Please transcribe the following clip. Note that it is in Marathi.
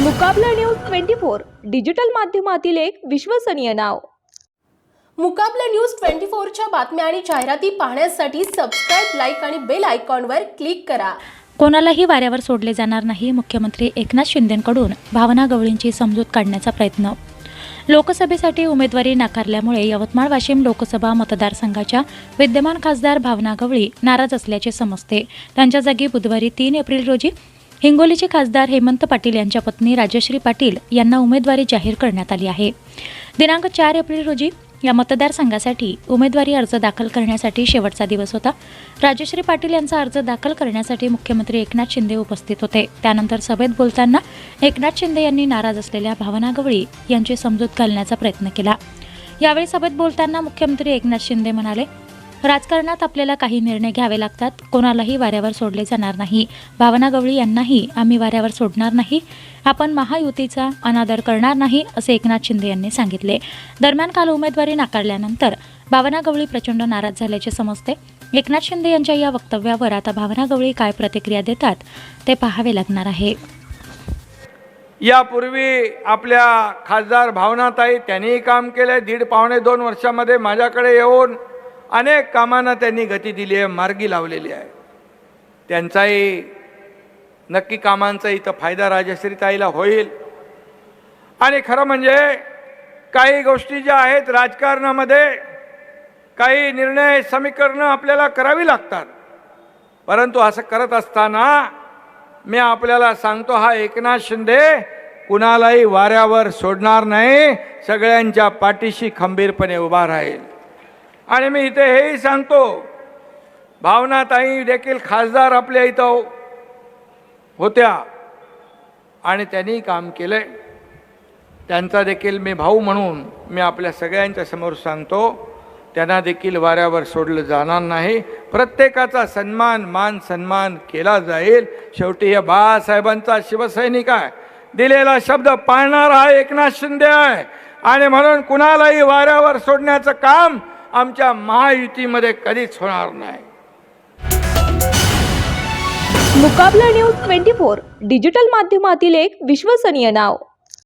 Mukabla news twenty four digital माध्यमातील एक विश्वसनीय नाव. मुकाबला न्यूज ट्वेंटी फोरच्या बातम्या आणि जाहिराती पाहण्यासाठी सबस्क्राईब लाईक आणि बेल आयकॉनवर क्लिक करा. कोणालाही वाऱ्यावर सोडले जाणार नाही मुख्यमंत्री एकनाथ शिंदेंकडून भावना गवळींची समजूत काढण्याचा प्रयत्न. लोकसभेसाठी उमेदवारी नाकारल्यामुळे यवतमाळ वाशिम लोकसभा मतदारसंघाच्या विद्यमान खासदार भावना गवळी नाराज असल्याचे समजते. त्यांच्या जागी बुधवारी तीन एप्रिल रोजी हिंगोलीचे खासदार हेमंत पाटील यांच्या पत्नी राजश्री पाटील यांना उमेदवारी जाहीर करण्यात आली आहे. दिनांक चार एप्रिल रोजी या मतदारसंघासाठी उमेदवारी अर्ज दाखल करण्यासाठी शेवटचा दिवस होता. राजश्री पाटील यांचा अर्ज दाखल करण्यासाठी मुख्यमंत्री एकनाथ शिंदे उपस्थित होते. त्यानंतर सभेत बोलताना एकनाथ शिंदे यांनी नाराज असलेल्या भावना गवळी यांची समजूत घालण्याचा प्रयत्न केला. यावेळी सभेत बोलताना मुख्यमंत्री एकनाथ शिंदे म्हणाले राजकारणात आपल्याला काही निर्णय घ्यावे लागतात. कोणालाही वाऱ्यावर सोडले जाणार नाही. भावना गवळी यांनाही आम्ही वाऱ्यावर सोडणार नाही. आपण महायुतीचा अनादर करणार नाही असे एकनाथ शिंदे यांनी सांगितले. दरम्यान काल उमेदवारी नाकारल्यानंतर भावना गवळी प्रचंड नाराज झाल्याचे समजते. एकनाथ शिंदे यांच्या या वक्तव्यावर आता भावना गवळी काय प्रतिक्रिया देतात ते पाहावे लागणार आहे. यापूर्वी आपल्या खासदार भावनाताई त्यांनीही काम केलं आहे दीड पावणे दोन वर्षामध्ये माझ्याकडे येऊन अनेक कामांना त्यांनी गती दिली आहे मार्गी लावलेली आहे. त्यांचाही नक्की कामांचा इथं फायदा राजश्रीताईला होईल. आणि खरं म्हणजे काही गोष्टी ज्या आहेत राजकारणामध्ये काही निर्णय समीकरणं आपल्याला करावी लागतात. परंतु असं करत असताना मी आपल्याला सांगतो हा एकनाथ शिंदे कुणालाही वाऱ्यावर सोडणार नाही सगळ्यांच्या पाठीशी खंबीरपणे उभा राहील. आणि मी इथे हेही सांगतो भावनाताई देखील खासदार आपल्या इथं होत्या आणि त्यांनी काम केलंय. त्यांचा देखील मी भाऊ म्हणून मी आपल्या सगळ्यांच्या समोर सांगतो त्यांना देखील वाऱ्यावर सोडलं जाणार नाही. प्रत्येकाचा सन्मान मान सन्मान केला जाईल. शेवटी या बाळासाहेबांचा शिवसैनिक आहे. दिलेला शब्द पाळणारा हा एकनाथ शिंदे आहे. आणि म्हणून कुणालाही वाऱ्यावर सोडण्याचं काम आमच्या महायुतीमध्ये कधीच होणार नाही. Mukabla news twenty four digital माध्यमातील एक विश्वसनीय नाव.